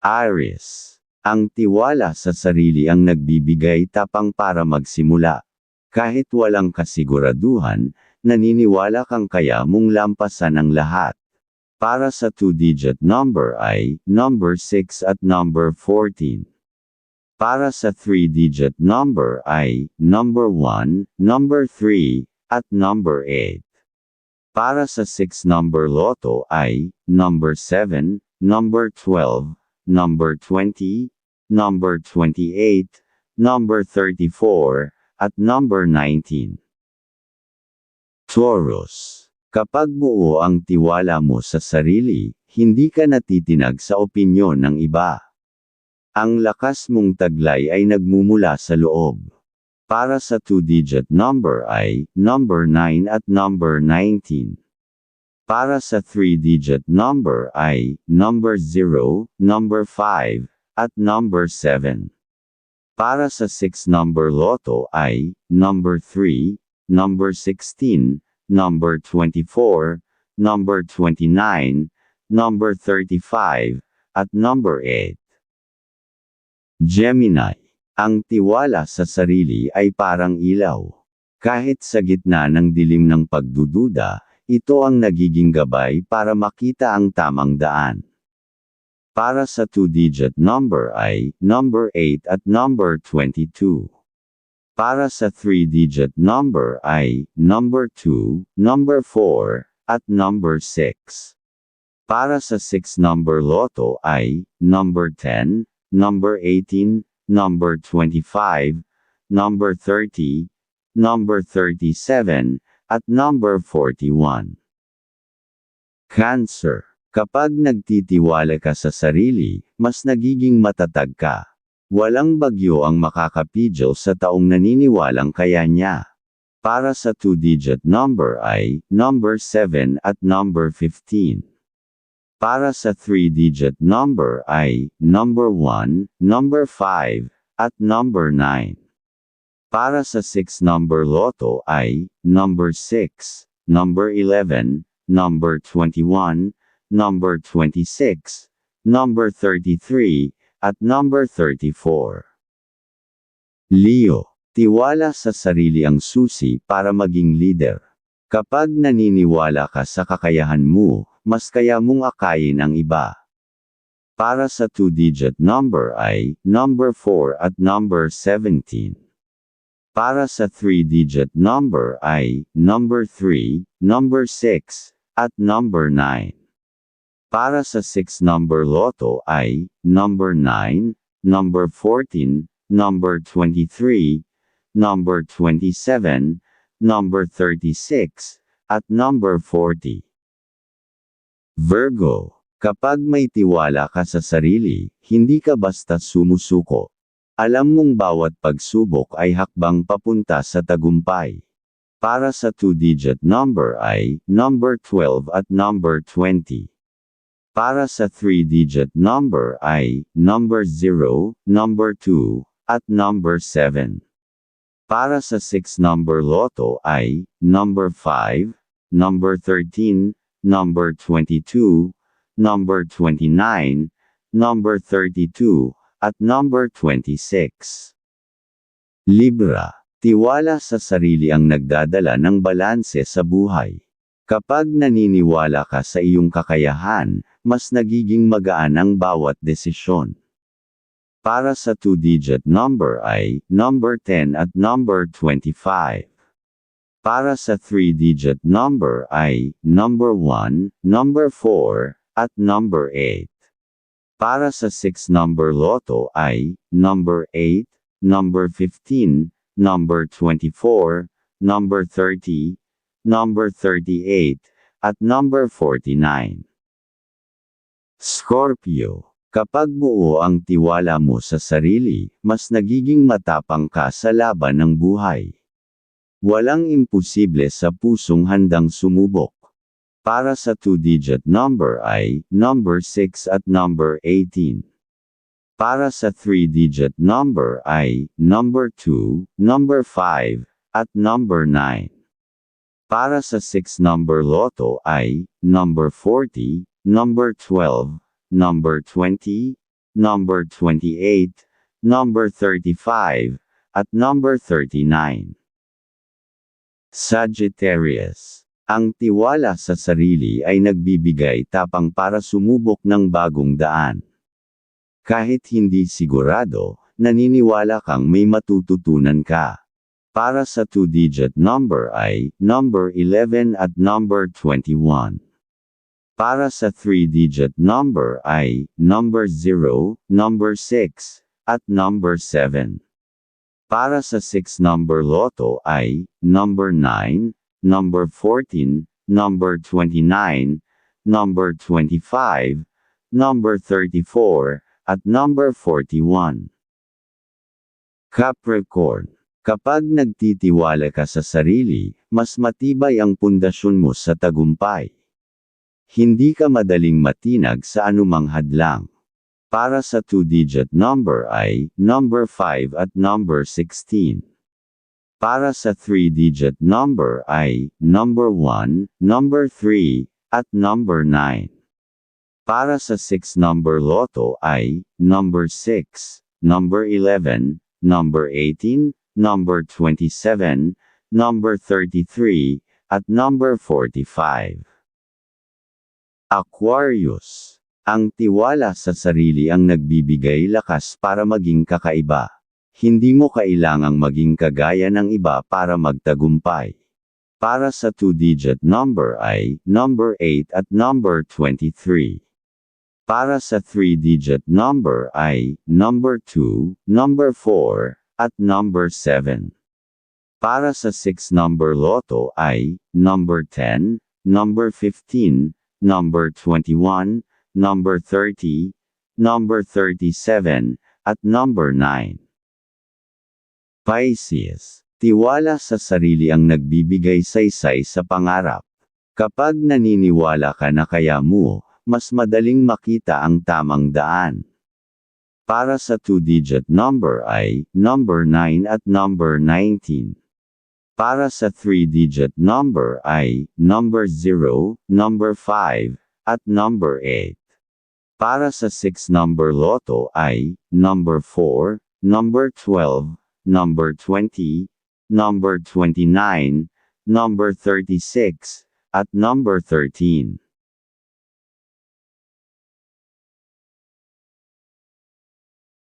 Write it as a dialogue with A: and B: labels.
A: Aries. Ang tiwala sa sarili ang nagbibigay tapang para magsimula. Kahit walang kasiguraduhan, naniniwala kang kaya mong lampasan ang lahat. Para sa two-digit number ay number 6 at number 14. Para sa three-digit number ay number 1, number 3, at number 8. Para sa 6 number loto ay number 7, number 12, number 20, number 28, number 34, at number 19. Taurus. Kapag buo ang tiwala mo sa sarili, hindi ka natitinag sa opinyon ng iba. Ang lakas mong taglay ay nagmumula sa loob. Para sa two-digit number ay number 9 at number 19. Para sa three-digit number ay number 0, number 5, at number 7. Para sa 6 number loto ay number 3, number 16, number 24, number 29, number 35, at number 8. Gemini. Ang tiwala sa sarili ay parang ilaw. Kahit sa gitna ng dilim ng pagdududa, ito ang nagiging gabay para makita ang tamang daan. Para sa two-digit number ay number 8 at number 22. Para sa three-digit number ay number 2, number 4, at number 6. Para sa 6 number loto ay number 10, number 18, number 25, number 30, number 37, at number 41. Cancer. Kapag nagtitiwala ka sa sarili, mas nagiging matatag ka. Walang bagyo ang makakapidyo sa taong naniniwalang kaya niya. Para sa two-digit number ay number 7 at number 15. Para sa three-digit number ay number 1, number 5, at number 9. Para sa 6 number loto ay number 6, number 11, number 21, number 26, number 33, at number 34. Leo, tiwala sa sarili ang susi para maging leader. Kapag naniniwala ka sa kakayahan mo, mas kaya mong akayin ang iba. Para sa two-digit number ay number 4 at number 17. Para sa three-digit number ay number 3, number 6, at number 9. Para sa 6 number loto ay number 9, number 14, number 23, number 27, number 36, at number 40. Virgo, kapag may tiwala ka sa sarili, hindi ka basta sumusuko. Alam mong bawat pagsubok ay hakbang papunta sa tagumpay. Para sa two-digit number ay number 12 at number 20. Para sa three-digit number ay number 0, number 2, at number 7. Para sa 6 number loto ay number 5, number 13, number 22, number 29, number 32, at number 26. Libra. Tiwala sa sarili ang nagdadala ng balanse sa buhay. Kapag naniniwala ka sa iyong kakayahan, mas nagiging magaan ang bawat desisyon. Para sa two-digit number ay number 10 at number 25. Para sa three-digit number ay number 1, number 4, at number 8. Para sa 6 number loto ay number 8, number 15, number 24, number 30, number 38, at number 49. Scorpio Kapag buo ang tiwala mo sa sarili, mas nagiging matapang ka sa laban ng buhay. Walang imposible sa pusong handang sumubok. Para sa two-digit number ay number 6 at number 18. Para sa three-digit number ay number 2, number 5, at number 9. Para sa 6 number loto ay number 40, number 12, number 20, number 28, number 35, at number 39. Sagittarius. Ang tiwala sa sarili ay nagbibigay tapang para sumubok ng bagong daan. Kahit hindi sigurado, naniniwala kang may matututunan ka. Para sa two-digit number ay number 11 at number 21. Para sa three-digit number ay number 0, number 6, at number 7. Para sa six number loto ay number 9, number 14, number 29, number 25, number 34, at number 41. Capricorn. Kapag nagtitiwala ka sa sarili, mas matibay ang pundasyon mo sa tagumpay. Hindi ka madaling matinag sa anumang hadlang. Para sa two-digit number ay number 5 at number 16. Para sa three-digit number ay number 1, number 3, at number 9. Para sa six number loto ay number 6, number 11, number 18, number 27, number 33, at number 45. Aquarius. Ang tiwala sa sarili ang nagbibigay lakas para maging kakaiba. Hindi mo kailangang maging kagaya ng iba para magtagumpay. Para sa two-digit number ay number 8 at number 23. Para sa three-digit number ay number 2, number 4, at number 7. Para sa six number loto ay number 10, number 15, number 21, number 30, number 37, at number 9. Pisces. Tiwala sa sarili ang nagbibigay saysay sa pangarap. Kapag naniniwala ka na kaya mo, mas madaling makita ang tamang daan. Para sa two-digit number ay number 9 at number 19. Para sa three-digit number ay number 0, number 5, at number 8. Para sa six number loto ay number 4, number 12, number 20, number 29, number 36, at number 13.